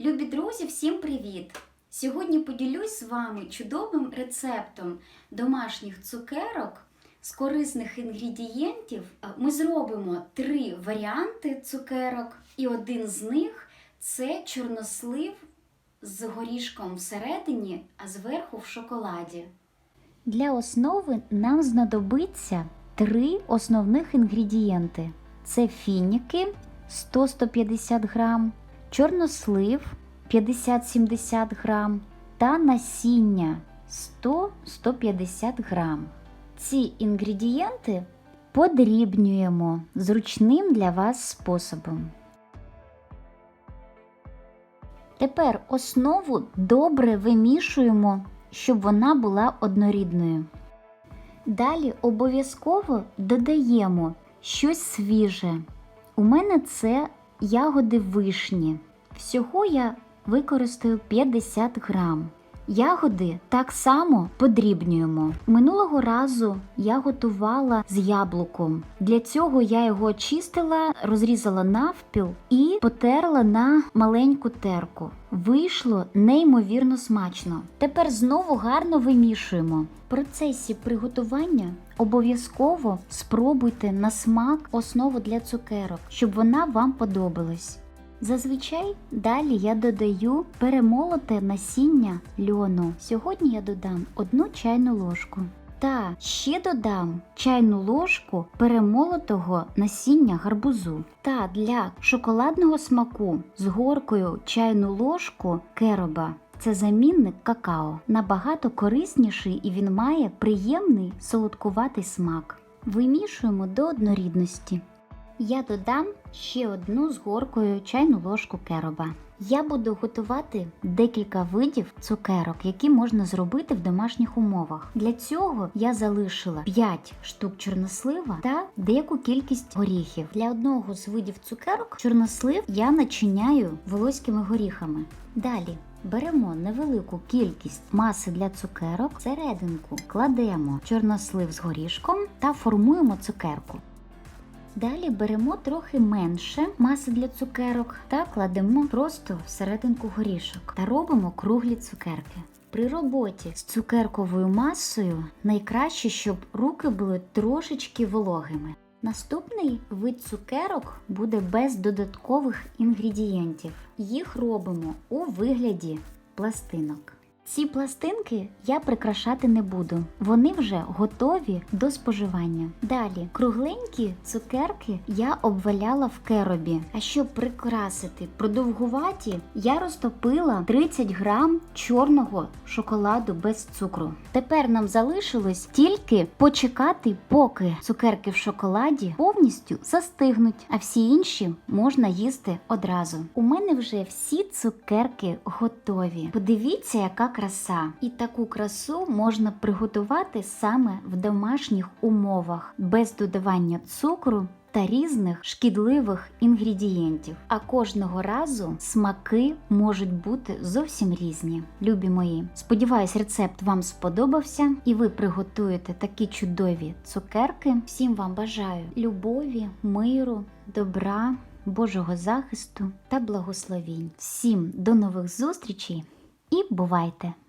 Любі друзі, всім привіт! Сьогодні поділюсь з вами чудовим рецептом домашніх цукерок з корисних інгредієнтів. Ми зробимо три варіанти цукерок, і один з них це чорнослив з горішком всередині, а зверху в шоколаді. Для основи нам знадобиться три основних інгредієнти: це фініки 100-150 грам, чорнослив 50-70 грам та насіння 100-150 грам. Ці інгредієнти подрібнюємо зручним для вас способом. Тепер основу добре вимішуємо, щоб вона була однорідною. Далі обов'язково додаємо щось свіже. У мене це ягоди вишні. Всього я використаю 50 грам. Ягоди так само подрібнюємо. Минулого разу я готувала з яблуком. Для цього я його очистила, розрізала навпіл і потерла на маленьку терку. Вийшло неймовірно смачно. Тепер знову гарно вимішуємо. В процесі приготування обов'язково спробуйте на смак основу для цукерок, щоб вона вам подобалась. Зазвичай далі я додаю перемолоте насіння льону. Сьогодні я додам одну чайну ложку. Та ще додам чайну ложку перемолотого насіння гарбузу. Та для шоколадного смаку з горкою чайну ложку кероба. Це замінник какао. Набагато корисніший і він має приємний солодкуватий смак. Вимішуємо до однорідності. Я додам ще одну з горкою чайну ложку кероба. Я буду готувати декілька видів цукерок, які можна зробити в домашніх умовах. Для цього я залишила 5 штук чорнослива та деяку кількість горіхів. Для одного з видів цукерок чорнослив я начиняю волоськими горіхами. Далі Беремо невелику кількість маси для цукерок, всерединку кладемо чорнослив з горішком та формуємо цукерку. Далі беремо трохи менше маси для цукерок та кладемо просто всерединку горішок та робимо круглі цукерки. При роботі з цукерковою масою найкраще, щоб руки були трошечки вологими. Наступний вид цукерок буде без додаткових інгредієнтів. Їх робимо у вигляді пластинок. Ці пластинки я прикрашати не буду, вони вже готові до споживання. Далі кругленькі цукерки я обваляла в керобі. А щоб прикрасити продовгуваті, я розтопила 30 грам чорного шоколаду без цукру. Тепер нам залишилось тільки почекати, поки цукерки в шоколаді повністю застигнуть, а всі інші можна їсти одразу. У мене вже всі цукерки готові. Подивіться, яка краса. І таку красу можна приготувати саме в домашніх умовах, без додавання цукру. Та різних шкідливих інгредієнтів. А кожного разу смаки можуть бути зовсім різні. Любі мої. Сподіваюсь, рецепт вам сподобався і ви приготуєте такі чудові цукерки. Всім вам бажаю любові, миру, добра, Божого захисту та благословінь. Всім до нових зустрічей і бувайте!